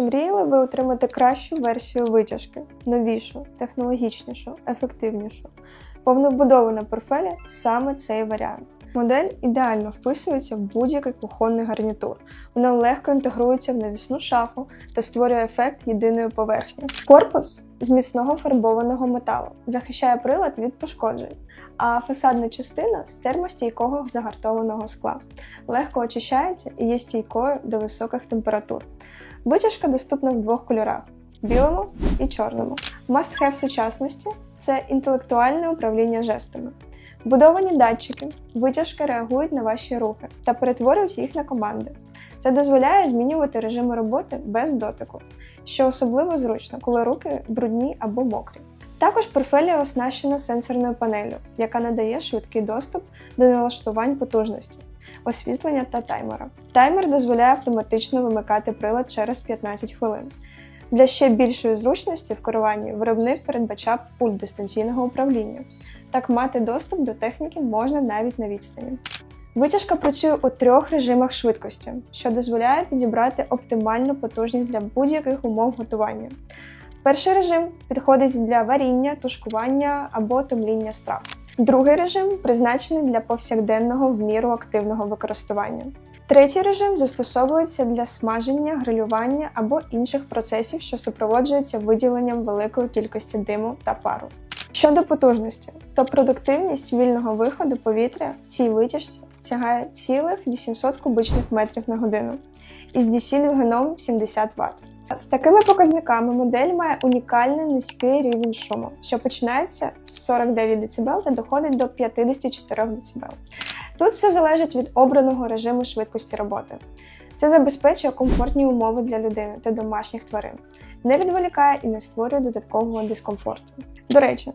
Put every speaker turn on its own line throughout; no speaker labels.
Мріяли ви отримати кращу версію витяжки, новішу, технологічнішу, ефективнішу. Повнобудована портфеля саме цей варіант. Модель ідеально вписується в будь-який кухонний гарнітур. Вона легко інтегрується в навісну шафу та створює ефект єдиної поверхні. Корпус з міцного фарбованого металу захищає прилад від пошкоджень, а фасадна частина з термостійкого загартованого скла. Легко очищається і є стійкою до високих температур. Витяжка доступна в двох кольорах білому і чорному. Must-have сучасності це інтелектуальне управління жестами. Будовані датчики, витяжки реагують на ваші рухи та перетворюють їх на команди. Це дозволяє змінювати режими роботи без дотику, що особливо зручно, коли руки брудні або мокрі. Також портфелія оснащена сенсорною панеллю, яка надає швидкий доступ до налаштувань потужності, освітлення та таймера. Таймер дозволяє автоматично вимикати прилад через 15 хвилин. Для ще більшої зручності в керуванні виробник передбачав пульт дистанційного управління. Так мати доступ до техніки можна навіть на відстані. Витяжка працює у трьох режимах швидкості, що дозволяє підібрати оптимальну потужність для будь-яких умов готування. Перший режим підходить для варіння, тушкування або томління страв. Другий режим призначений для повсякденного в міру активного використання. Третій режим застосовується для смаження, грилювання або інших процесів, що супроводжуються виділенням великої кількості диму та пару. Щодо потужності, то продуктивність вільного виходу повітря в цій витяжці сягає цілих 800 кубичних метрів на годину із DC-двигуном 70 Вт. З такими показниками модель має унікальний низький рівень шуму, що починається з 49 дБ та доходить до 54 дБ. Тут все залежить від обраного режиму швидкості роботи. Це забезпечує комфортні умови для людини та домашніх тварин, не відволікає і не створює додаткового дискомфорту. До речі,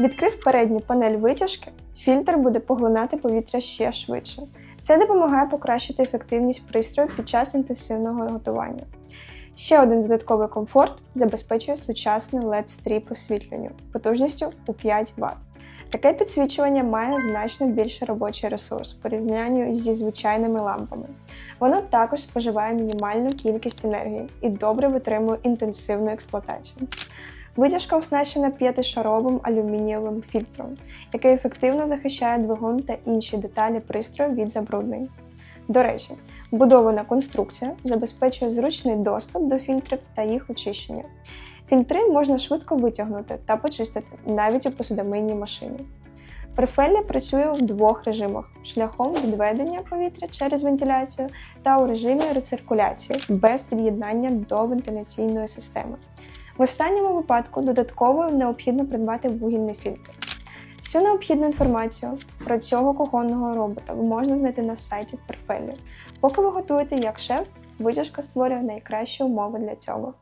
відкрив передню панель витяжки, фільтр буде поглинати повітря ще швидше. Це допомагає покращити ефективність пристрою під час інтенсивного готування. Ще один додатковий комфорт забезпечує сучасне LED-стріп освітлення потужністю у 5 Вт. Таке підсвічування має значно більший робочий ресурс в порівнянні зі звичайними лампами. Воно також споживає мінімальну кількість енергії і добре витримує інтенсивну експлуатацію. Витяжка оснащена п'ятишаровим алюмінієвим фільтром, який ефективно захищає двигун та інші деталі пристрою від забруднень. До речі, будована конструкція забезпечує зручний доступ до фільтрів та їх очищення. Фільтри можна швидко витягнути та почистити навіть у посудомийній машині. Прифелля працює в двох режимах: шляхом відведення повітря через вентиляцію та у режимі рециркуляції без під'єднання до вентиляційної системи. В останньому випадку додатково необхідно придбати вугільний фільтр. Всю необхідну інформацію про цього кухонного робота можна знайти на сайті Перфелі. Поки ви готуєте як шеф, витяжка створює найкращі умови для цього.